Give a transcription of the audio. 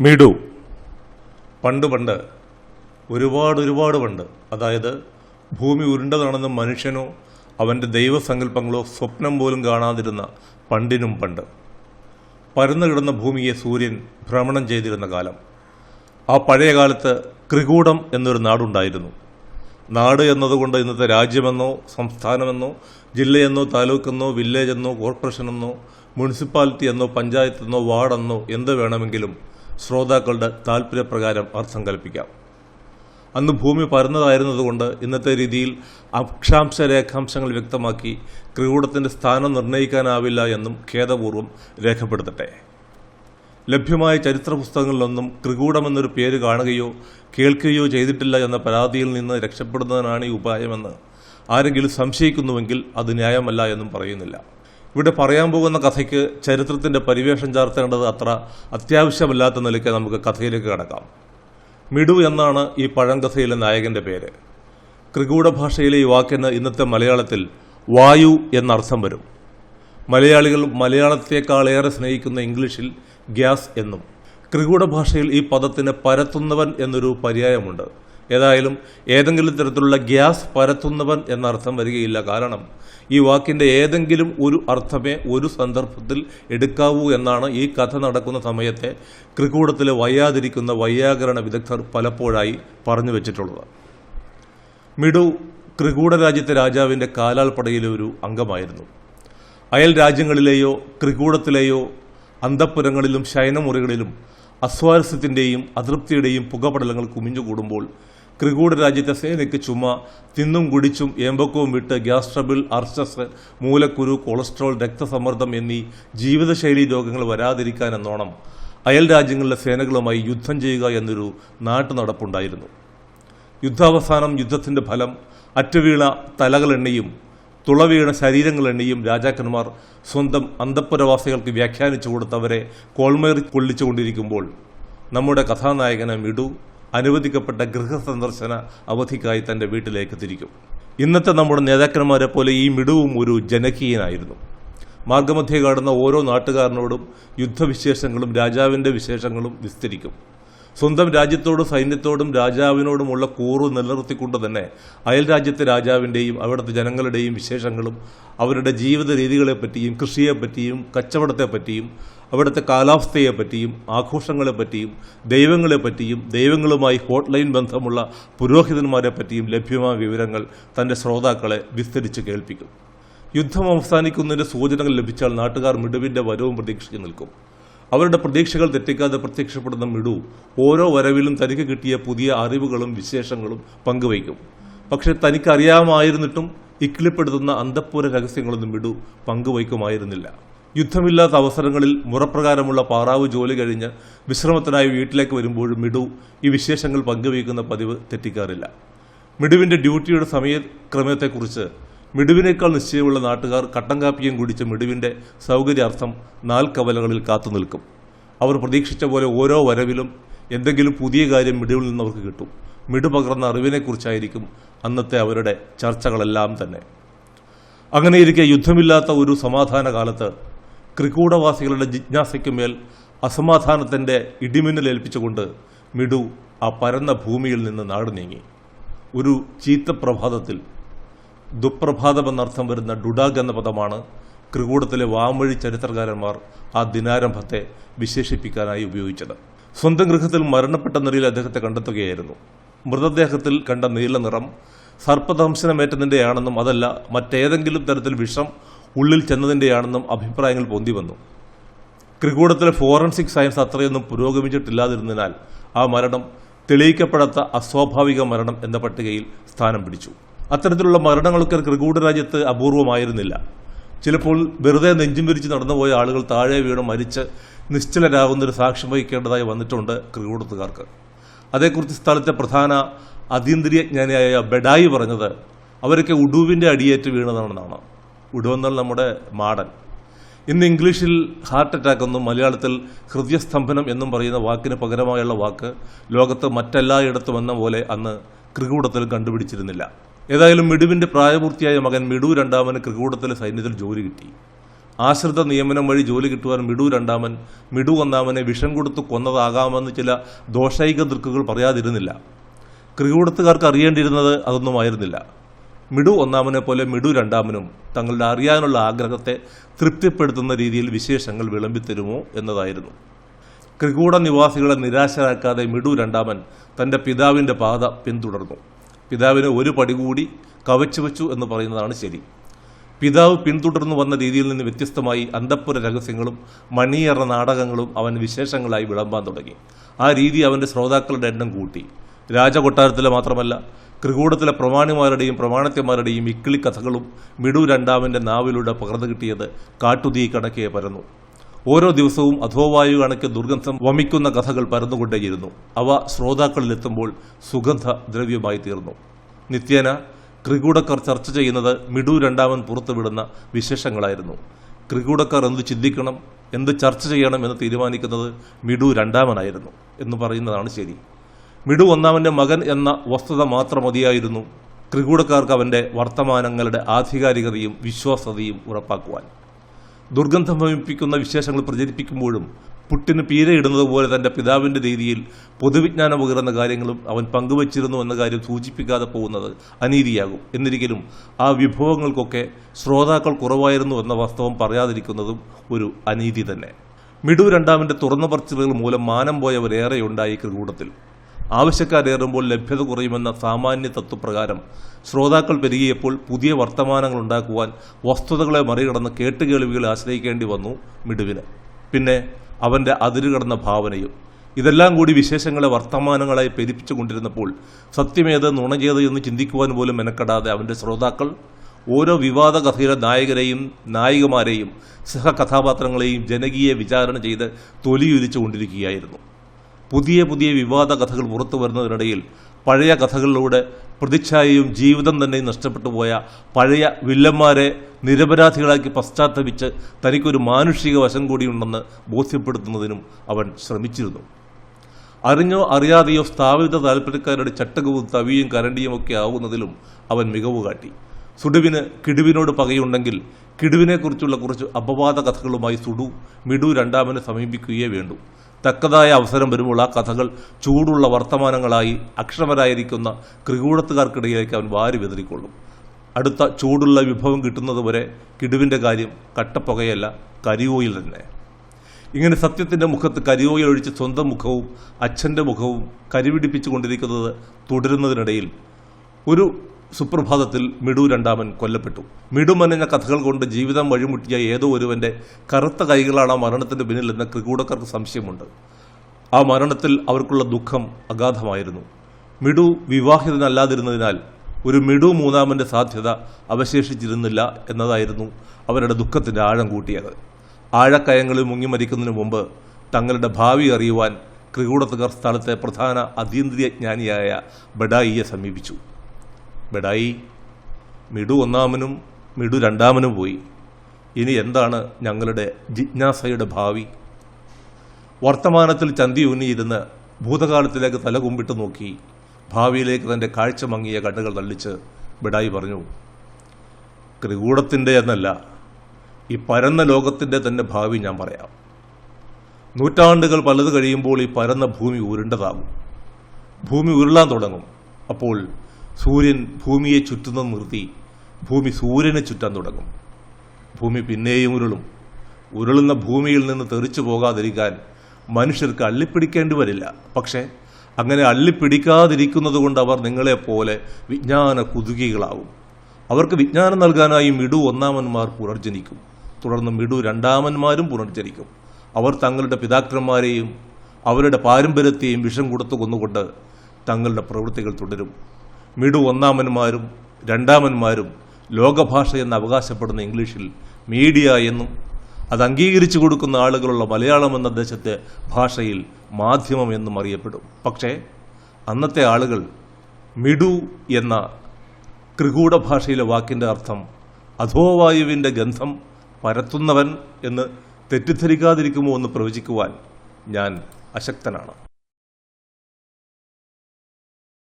മിഡു പണ്ട് പണ്ട് ഒരുപാട് ഒരുപാട് പണ്ട്. അതായത് ഭൂമി ഉരുണ്ടതാണെന്ന് മനുഷ്യനോ അവന്റെ ദൈവസങ്കല്പങ്ങളോ സ്വപ്നം പോലും കാണാതിരുന്ന പണ്ടിനും പണ്ട്. പരന്നു കിടന്ന ഭൂമിയെ സൂര്യൻ ഭ്രമണം ചെയ്തിരുന്ന കാലം. ആ പഴയ കാലത്ത് ക്രികൂടം എന്നൊരു നാടുണ്ടായിരുന്നു. നാട് എന്നതുകൊണ്ട് ഇന്നത്തെ രാജ്യമെന്നോ സംസ്ഥാനമെന്നോ ജില്ലയെന്നോ താലൂക്കെന്നോ വില്ലേജെന്നോ കോർപ്പറേഷനെന്നോ മുനിസിപ്പാലിറ്റി എന്നോ പഞ്ചായത്തെന്നോ വാർഡെന്നോ എന്ത് വേണമെങ്കിലും ശ്രോതാക്കളുടെ താല്പര്യപ്രകാരം അർത്ഥം കൽപ്പിക്കാം അന്ന് ഭൂമി പരന്നതായിരുന്നതുകൊണ്ട് ഇന്നത്തെ രീതിയിൽ അക്ഷാംശ രേഖാംശങ്ങൾ വ്യക്തമാക്കി ക്രികൂടത്തിന്റെ സ്ഥാനം നിർണയിക്കാനാവില്ല എന്നും ഖേദപൂർവം രേഖപ്പെടുത്തട്ടെ. ലഭ്യമായ ചരിത്ര പുസ്തകങ്ങളിലൊന്നും ത്രികൂടമെന്നൊരു പേര് കാണുകയോ കേൾക്കുകയോ ചെയ്തിട്ടില്ല എന്ന പരാതിയിൽ നിന്ന് രക്ഷപ്പെടുന്നതിനാണ് ഈ ഉപായമെന്ന് ആരെങ്കിലും സംശയിക്കുന്നുവെങ്കിൽ അത് ന്യായമല്ല എന്നും പറയുന്നില്ല. ഇവിടെ പറയാൻ പോകുന്ന കഥയ്ക്ക് ചരിത്രത്തിന്റെ പരിവേഷം ചാർത്തേണ്ടത് അത്ര അത്യാവശ്യമല്ലാത്ത നിലയ്ക്ക് നമുക്ക് കഥയിലേക്ക് കടക്കാം. മിടു എന്നാണ് ഈ പഴങ്കഥയിലെ നായകന്റെ പേര്. ക്രികൂട ഭാഷയിലെ ഈ വാക്കിന് ഇന്നത്തെ മലയാളത്തിൽ വായു എന്നർത്ഥം വരും. മലയാളികൾ മലയാളത്തെക്കാളേറെ സ്നേഹിക്കുന്ന ഇംഗ്ലീഷിൽ ഗ്യാസ് എന്നും ക്രികൂട ഭാഷയിൽ ഈ പദത്തിന് പരത്തുന്നവൻ എന്നൊരു പര്യായമുണ്ട്. ഏതായാലും ഏതെങ്കിലും തരത്തിലുള്ള ഗ്യാസ് പരത്തുന്നവൻ എന്നർത്ഥം വരികയില്ല. കാരണം ഈ വാക്കിന്റെ ഏതെങ്കിലും ഒരു അർത്ഥമേ ഒരു സന്ദർഭത്തിൽ എടുക്കാവൂ എന്നാണ് ഈ കഥ നടക്കുന്ന സമയത്തെ ക്രികൂടത്തിലെ വയ്യാതിരിക്കുന്ന വൈയാകരണ വിദഗ്ധർ പലപ്പോഴായി പറഞ്ഞു വെച്ചിട്ടുള്ളത്. മിഡു ക്രികൂട രാജ്യത്തെ രാജാവിന്റെ കാലാൾപ്പടയിലെ ഒരു അംഗമായിരുന്നു. അയൽ രാജ്യങ്ങളിലെയോ ക്രികൂടത്തിലെയോ അന്തപ്പുരങ്ങളിലും ശയനമുറികളിലും അസ്വാരസ്യത്തിന്റെയും അതൃപ്തിയുടെയും പുകപടലങ്ങൾ കുമിഞ്ഞുകൂടുമ്പോൾ ക്രികൂട രാജ്യത്തെ സേനയ്ക്ക് ചുമ തിന്നും കുടിച്ചും ഏമ്പക്കവും വിട്ട് ഗ്യാസ് ട്രബിൾ അർച്ചസ് മൂലക്കുരു കൊളസ്ട്രോൾ രക്തസമ്മർദ്ദം എന്നീ ജീവിതശൈലി രോഗങ്ങൾ വരാതിരിക്കാൻ എന്നോണം അയൽ രാജ്യങ്ങളിലെ സേനകളുമായി യുദ്ധം ചെയ്യുക എന്നൊരു നാട്ടുനടപ്പുണ്ടായിരുന്നു. യുദ്ധാവസാനം യുദ്ധത്തിന്റെ ഫലം അറ്റുവീണ തലകളെണ്ണയും തുളവീണ ശരീരങ്ങളെണ്ണയും രാജാക്കന്മാർ സ്വന്തം അന്തപ്പുരവാസികൾക്ക് വ്യാഖ്യാനിച്ചു കൊടുത്തവരെ കോൾമേറി കൊള്ളിച്ചുകൊണ്ടിരിക്കുമ്പോൾ നമ്മുടെ കഥാനായകനെ മിഡു അനുവദിക്കപ്പെട്ട ഗൃഹസന്ദർശന അവധിക്കായി തന്റെ വീട്ടിലേക്ക് തിരിക്കും. ഇന്നത്തെ നമ്മുടെ നേതാക്കന്മാരെ പോലെ ഈ മിടുവും ഒരു ജനകീയനായിരുന്നു. മാർഗമധ്യേ കാണുന്ന ഓരോ നാട്ടുകാരനോടും യുദ്ധവിശേഷങ്ങളും രാജാവിന്റെ വിശേഷങ്ങളും വിസ്തരിക്കും. സ്വന്തം രാജ്യത്തോടും സൈന്യത്തോടും രാജാവിനോടുമുള്ള കൂറു നിലനിർത്തിക്കൊണ്ട് തന്നെ അയൽ രാജ്യത്തെ രാജാവിന്റെയും അവിടുത്തെ ജനങ്ങളുടെയും വിശേഷങ്ങളും അവരുടെ ജീവിത രീതികളെപ്പറ്റിയും കൃഷിയെപ്പറ്റിയും കച്ചവടത്തെപ്പറ്റിയും അവിടുത്തെ കാലാവസ്ഥയെപ്പറ്റിയും ആഘോഷങ്ങളെപ്പറ്റിയും ദൈവങ്ങളെപ്പറ്റിയും ദൈവങ്ങളുമായി ഹോട്ട്ലൈൻ ബന്ധമുള്ള പുരോഹിതന്മാരെ പറ്റിയും ലഭ്യമായ വിവരങ്ങൾ തന്റെ ശ്രോതാക്കളെ വിസ്തരിച്ച് കേൾപ്പിക്കും. യുദ്ധം അവസാനിക്കുന്നതിന്റെ സൂചനകൾ ലഭിച്ചാൽ നാട്ടുകാർ മിടുവിന്റെ വരവും പ്രതീക്ഷിച്ച് നിൽക്കും. അവരുടെ പ്രതീക്ഷകൾ തെറ്റിക്കാതെ പ്രത്യക്ഷപ്പെടുന്ന മിടു ഓരോ വരവിലും തനിക്ക് കിട്ടിയ പുതിയ അറിവുകളും വിശേഷങ്ങളും പങ്കുവയ്ക്കും. പക്ഷെ തനിക്കറിയാമായിരുന്നിട്ടും ഇക്കിളിപ്പെടുത്തുന്ന അന്തപ്പൂര രഹസ്യങ്ങളൊന്നും മിടു പങ്കുവയ്ക്കുമായിരുന്നില്ല. യുദ്ധമില്ലാത്ത അവസരങ്ങളിൽ മുറപ്രകാരമുള്ള പാറാവ് ജോലി കഴിഞ്ഞ് വിശ്രമത്തിനായി വീട്ടിലേക്ക് വരുമ്പോഴും മിഡു ഈ വിശേഷങ്ങൾ പങ്കുവയ്ക്കുന്ന പതിവ് തെറ്റിക്കാറില്ല. മിഡുവിന്റെ ഡ്യൂട്ടിയുടെ സമയക്രമത്തെക്കുറിച്ച് മിടുവിനേക്കാൾ നിശ്ചയമുള്ള നാട്ടുകാർ കട്ടൻ കാപ്പിയും കുടിച്ച് മിടുവിന്റെ സൗകര്യാർത്ഥം നാൽക്കവലകളിൽ കാത്തുനിൽക്കും അവർ പ്രതീക്ഷിച്ച പോലെ ഓരോ വരവിലും എന്തെങ്കിലും പുതിയ കാര്യം മിടുവിൽ നിന്ന് അവർക്ക് കിട്ടും. മിടു പകർന്ന അറിവിനെക്കുറിച്ചായിരിക്കും അന്നത്തെ അവരുടെ ചർച്ചകളെല്ലാം തന്നെ. അങ്ങനെയിരിക്കെ യുദ്ധമില്ലാത്ത ഒരു സമാധാന കാലത്ത് ക്രിക്കൂടവാസികളുടെ ജിജ്ഞാസയ്ക്കുമേൽ അസമാധാനത്തിന്റെ ഇടിമിന്നലേൽപ്പിച്ചുകൊണ്ട് മിഡു ആ പരന്ന ഭൂമിയിൽ നിന്ന് നാട് നീങ്ങി. ഒരു ചീത്ത പ്രഭാതത്തിൽ ദുപ്രഭാതമെന്നർത്ഥം വരുന്ന ഡുഡാഗ് എന്ന പദമാണ് ത്രികൂടത്തിലെ വാമൊഴി ചരിത്രകാരന്മാർ ആ ദിനാരംഭത്തെ വിശേഷിപ്പിക്കാനായി ഉപയോഗിച്ചത്. സ്വന്തം ഗൃഹത്തിൽ മരണപ്പെട്ട നിലയിൽ അദ്ദേഹത്തെ കണ്ടെത്തുകയായിരുന്നു. മൃതദേഹത്തിൽ കണ്ട നീല നിറം സർപ്പദംശനമേറ്റതിന്റെയാണെന്നും അതല്ല മറ്റേതെങ്കിലും തരത്തിൽ വിഷം ഉള്ളിൽ ചെന്നതിന്റെയാണെന്നും അഭിപ്രായങ്ങൾ പൊന്തി വന്നു. ക്രികൂടത്തിലെ ഫോറൻസിക് സയൻസ് അത്രയൊന്നും പുരോഗമിച്ചിട്ടില്ലാതിരുന്നതിനാൽ ആ മരണം തെളിയിക്കപ്പെടാത്ത അസ്വാഭാവിക മരണം എന്ന പട്ടികയിൽ സ്ഥാനം പിടിച്ചു. അത്തരത്തിലുള്ള മരണങ്ങളൊക്കെ ക്രികൂട രാജ്യത്ത് അപൂർവമായിരുന്നില്ല. ചിലപ്പോൾ വെറുതെ നെഞ്ചും വിരിച്ച് നടന്നുപോയ ആളുകൾ താഴെ വീണ് മരിച്ച് നിശ്ചലരാകുന്നൊരു സാക്ഷ്യം വഹിക്കേണ്ടതായി വന്നിട്ടുണ്ട് ക്രികൂടത്തുകാർക്ക് അതേക്കുറിച്ച് സ്ഥലത്തെ പ്രധാന അതീന്ദ്രിയജ്ഞാനിയായ ബെഡായി പറഞ്ഞത് അവരൊക്കെ ഉഡുവിന്റെ അടിയേറ്റ് വീണതാണെന്നാണ്. ഉഡു നമ്മുടെ മാടൻ. ഇന്ന് ഇംഗ്ലീഷിൽ ഹാർട്ട് അറ്റാക്ക് എന്നും മലയാളത്തിൽ ഹൃദയസ്തംഭനം എന്നും പറയുന്ന വാക്കിന് പകരമായുള്ള വാക്ക് ലോകത്ത് മറ്റെല്ലായിടത്തും എന്ന പോലെ അന്ന് ക്രികൂടത്തിൽ കണ്ടുപിടിച്ചിരുന്നില്ല. ഏതായാലും മിടുവിന്റെ പ്രായപൂർത്തിയായ മകൻ മിഡു രണ്ടാമന് ക്രികൂടത്തിലെ സൈന്യത്തിൽ ജോലി കിട്ടി. ആശ്രിത നിയമനം വഴി ജോലി കിട്ടുവാൻ മിടു രണ്ടാമൻ മിടു ഒന്നാമനെ വിഷം കൊടുത്ത് കൊന്നതാകാമെന്ന് ചില ദോഷൈക ദൃക്കുകൾ പറയാതിരുന്നില്ല. ക്രികൂടത്തുകാർക്ക് അറിയേണ്ടിയിരുന്നത് അതൊന്നുമായിരുന്നില്ല മിടു ഒന്നാമനെ പോലെ മിടു രണ്ടാമനും തങ്ങളുടെ അറിയാനുള്ള ആഗ്രഹത്തെ തൃപ്തിപ്പെടുത്തുന്ന രീതിയിൽ വിശേഷങ്ങൾ വിളമ്പിത്തരുമോ എന്നതായിരുന്നു. ക്രികൂട നിവാസികളെ നിരാശരാക്കാതെ മിടു രണ്ടാമൻ തന്റെ പിതാവിന്റെ പാത പിന്തുടർന്നു. പിതാവിന് ഒരു പടി കൂടി കവച്ചു വെച്ചു എന്ന് പറയുന്നതാണ് ശരി. പിതാവ് പിന്തുടർന്നു വന്ന രീതിയിൽ നിന്ന് വ്യത്യസ്തമായി അന്തപ്പുര രഹസ്യങ്ങളും മണിയറ നാടകങ്ങളും അവൻ വിശേഷങ്ങളായി വിളമ്പാൻ തുടങ്ങി. ആ രീതി അവന്റെ ശ്രോതാക്കളുടെ എണ്ണം കൂട്ടി. രാജകൊട്ടാരത്തിലെ മാത്രമല്ല ത്രികൂടത്തിലെ പ്രമാണിമാരുടെയും പ്രമാണത്യന്മാരുടെയും ഇക്കിളി കഥകളും മിടു രണ്ടാമന്റെ നാവിലൂടെ പകർന്നു കിട്ടിയത് കാട്ടുതീ കണക്കെ പരന്നു. ഓരോ ദിവസവും അധോവായു കണക്ക് ദുർഗന്ധം വമിക്കുന്ന കഥകൾ പരന്നുകൊണ്ടേയിരുന്നു. അവ ശ്രോതാക്കളിലെത്തുമ്പോൾ സുഗന്ധ ദ്രവ്യമായി തീർന്നു. നിത്യേന ത്രികൂടക്കാർ ചർച്ച ചെയ്യുന്നത് മിടു രണ്ടാമൻ പുറത്തുവിടുന്ന വിശേഷങ്ങളായിരുന്നു. ത്രികൂടക്കാർ എന്ത് ചിന്തിക്കണം എന്ത് ചർച്ച ചെയ്യണം എന്ന് തീരുമാനിക്കുന്നത് മിടു രണ്ടാമനായിരുന്നു എന്ന് പറയുന്നതാണ് ശരി. മിടു ഒന്നാമന്റെ മകൻ എന്ന വസ്തുത മാത്രം മതിയായിരുന്നു. ത്രികൂടക്കാർക്ക് അവന്റെ വർത്തമാനങ്ങളുടെ ആധികാരികതയും വിശ്വാസതയും ഉറപ്പാക്കുവാൻ. ദുർഗന്ധം വമിപ്പിക്കുന്ന വിശേഷങ്ങൾ പ്രചരിപ്പിക്കുമ്പോഴും പുട്ടിന് പീരയിടുന്നത് പോലെ തന്റെ പിതാവിന്റെ രീതിയിൽ പൊതുവിജ്ഞാനം പകരുന്ന കാര്യങ്ങളും അവൻ പങ്കുവച്ചിരുന്നു എന്ന കാര്യം സൂചിപ്പിക്കാതെ പോകുന്നത് അനീതിയാകും. എന്നിരിക്കലും ആ വിഭവങ്ങൾക്കൊക്കെ ശ്രോതാക്കൾ കുറവായിരുന്നു എന്ന വാസ്തവം പറയാതിരിക്കുന്നതും ഒരു അനീതി തന്നെ. മിടു രണ്ടാമന്റെ തുറന്ന പറച്ചിലുകൾ മൂലം മാനം പോയവരേറെയുണ്ടായി ക്രികൂടത്തിൽ ആവശ്യക്കാരേറുമ്പോൾ ലഭ്യത കുറയുമെന്ന സാമാന്യ തത്വപ്രകാരം ശ്രോതാക്കൾ പെരുകിയപ്പോൾ പുതിയ വർത്തമാനങ്ങൾ ഉണ്ടാക്കുവാൻ വസ്തുതകളെ മറികടന്ന് കേട്ടുകേൾവികളെ ആശ്രയിക്കേണ്ടി വന്നു മിടുവിന്. പിന്നെ അവന്റെ അതിരുകടന്ന ഭാവനയും. ഇതെല്ലാം കൂടി വിശേഷങ്ങളെ വർത്തമാനങ്ങളായി പെരുപ്പിച്ചു കൊണ്ടിരുന്നപ്പോൾ സത്യമേത് നുണചേത് എന്ന് ചിന്തിക്കുവാൻ പോലും മെനക്കെടാതെ അവന്റെ ശ്രോതാക്കൾ ഓരോ വിവാദ കഥയിലെ നായകരെയും നായികമാരെയും സഹകഥാപാത്രങ്ങളെയും ജനകീയ വിചാരണ ചെയ്ത് തൊലിയുരിച്ചു കൊണ്ടിരിക്കുകയായിരുന്നു. പുതിയ പുതിയ വിവാദ കഥകൾ പുറത്തു വരുന്നതിനിടയിൽ പഴയ കഥകളിലൂടെ പ്രതിച്ഛായയും ജീവിതം തന്നെ നഷ്ടപ്പെട്ടു പോയ പഴയ വില്ലന്മാരെ നിരപരാധികളാക്കി പശ്ചാത്തപിച്ച് തനിക്കൊരു മാനുഷിക വശം കൂടിയുണ്ടെന്ന് ബോധ്യപ്പെടുത്തുന്നതിനും അവൻ ശ്രമിച്ചിരുന്നു. അറിഞ്ഞോ അറിയാതെയോ സ്ഥാപിത താല്പര്യക്കാരുടെ ചട്ടകവും തവിയും കരണ്ടിയും ഒക്കെ ആവുന്നതിലും അവൻ മികവ് കാട്ടി. സുഡുവിന് കിടുവിനോട് പകയുണ്ടെങ്കിൽ കിടുവിനെക്കുറിച്ചുള്ള കുറച്ച് അപവാദ കഥകളുമായി സുടു മിടു രണ്ടാമനെ സമീപിക്കുകയേ വേണ്ടൂ. തക്കതായ അവസരം വരുമ്പോൾ ആ കഥകൾ ചൂടുള്ള വർത്തമാനങ്ങളായി അക്ഷമരായിരിക്കുന്ന ക്രികൂടത്തുകാർക്കിടയിലേക്ക് അവൻ വാരി വിതറിക്കൊള്ളും അടുത്ത ചൂടുള്ള വിഭവം കിട്ടുന്നതുവരെ കിടുവിന്റെ കാര്യം കട്ടപ്പുകയല്ല കരിയോയിൽ തന്നെ. ഇങ്ങനെ സത്യത്തിന്റെ മുഖത്ത് കരിയോയിൽ ഒഴിച്ച് സ്വന്തം മുഖവും അച്ഛന്റെ മുഖവും കരിപിടിപ്പിച്ചു കൊണ്ടിരിക്കുന്നത് തുടരുന്നതിനിടയിൽ ഒരു സുപ്രഭാതത്തിൽ മിടു രണ്ടാമൻ കൊല്ലപ്പെട്ടു. മിടുമനഞ്ഞ കഥകൾ കൊണ്ട് ജീവിതം വഴിമുട്ടിയ ഏതോ ഒരുവന്റെ കറുത്ത കൈകളാണ് ആ മരണത്തിന്റെ പിന്നിലെന്ന് ക്രികൂടക്കാർക്ക് സംശയമുണ്ട്. ആ മരണത്തിൽ അവർക്കുള്ള ദുഃഖം അഗാധമായിരുന്നു. മിടു വിവാഹിതനല്ലാതിരുന്നതിനാൽ ഒരു മിടു മൂന്നാമന്റെ സാധ്യത അവശേഷിച്ചിരുന്നില്ല എന്നതായിരുന്നു അവരുടെ ദുഃഖത്തിന്റെ ആഴം കൂട്ടിയത്. ആഴക്കയങ്ങളിൽ മുങ്ങിമരിക്കുന്നതിന് മുമ്പ് തങ്ങളുടെ ഭാവി അറിയുവാൻ ക്രികൂടത്തുകാർ സ്ഥലത്തെ പ്രധാന അതീന്ദ്രിയജ്ഞാനിയായ ബഡായിയെ സമീപിച്ചു. ബെഡായി. മിടു ഒന്നാമനും മിടു രണ്ടാമനും പോയി. ഇനി എന്താണ് ഞങ്ങളുടെ ജിജ്ഞാസയുടെ ഭാവി? വർത്തമാനത്തിൽ ചന്തി ഊന്നിയിരുന്ന് ഭൂതകാലത്തിലേക്ക് തല കുമ്പിട്ട് നോക്കി. ഭാവിയിലേക്ക് തന്റെ കാഴ്ച മങ്ങിയ കണ്ണുകൾ തള്ളിച്ച് ബെഡായി പറഞ്ഞു ത്രികൂടത്തിന്റെ എന്നല്ല ഈ പരന്ന ലോകത്തിന്റെ തന്നെ ഭാവി ഞാൻ പറയാം. നൂറ്റാണ്ടുകൾ പലത് കഴിയുമ്പോൾ ഈ പരന്ന ഭൂമി ഉരുണ്ടതാകും. ഭൂമി ഉരുളാൻ തുടങ്ങും. അപ്പോൾ സൂര്യൻ ഭൂമിയെ ചുറ്റുന്നത് നിർത്തി ഭൂമി സൂര്യനെ ചുറ്റാൻ തുടങ്ങും. ഭൂമി പിന്നെയും ഉരുളും. ഉരുളുന്ന ഭൂമിയിൽ നിന്ന് തെറിച്ചു പോകാതിരിക്കാൻ മനുഷ്യർക്ക് അള്ളിപ്പിടിക്കേണ്ടി വരില്ല. പക്ഷേ അങ്ങനെ അള്ളിപ്പിടിക്കാതിരിക്കുന്നത് കൊണ്ട് അവർ നിങ്ങളെപ്പോലെ വിജ്ഞാന കുതുകികളാവും. അവർക്ക് വിജ്ഞാനം നൽകാനായി മിടു ഒന്നാമന്മാർ പുനർജനിക്കും. തുടർന്ന് മിടു രണ്ടാമന്മാരും പുനർജനിക്കും. അവർ തങ്ങളുടെ പിതാക്കന്മാരെയും അവരുടെ പാരമ്പര്യത്തെയും വിഷം കൊടുത്തു കൊന്നുകൊണ്ട് തങ്ങളുടെ പ്രവൃത്തികൾ തുടരും. മിടു ഒന്നാമന്മാരും രണ്ടാമന്മാരും ലോകഭാഷ എന്ന് അവകാശപ്പെടുന്ന ഇംഗ്ലീഷിൽ മീഡിയ എന്നും അത് അംഗീകരിച്ചു കൊടുക്കുന്ന ആളുകളുള്ള മലയാളം എന്ന ദേശത്തെ ഭാഷയിൽ മാധ്യമം എന്നും അറിയപ്പെടും. പക്ഷേ അന്നത്തെ ആളുകൾ മിടു എന്ന ത്രികൂട ഭാഷയിലെ വാക്കിന്റെ അർത്ഥം അധോവായുവിന്റെ ഗന്ധം പരത്തുന്നവൻ എന്ന് തെറ്റിദ്ധരിക്കാതിരിക്കുമോ എന്ന് പ്രവചിക്കുവാൻ ഞാൻ അശക്തനാണ്.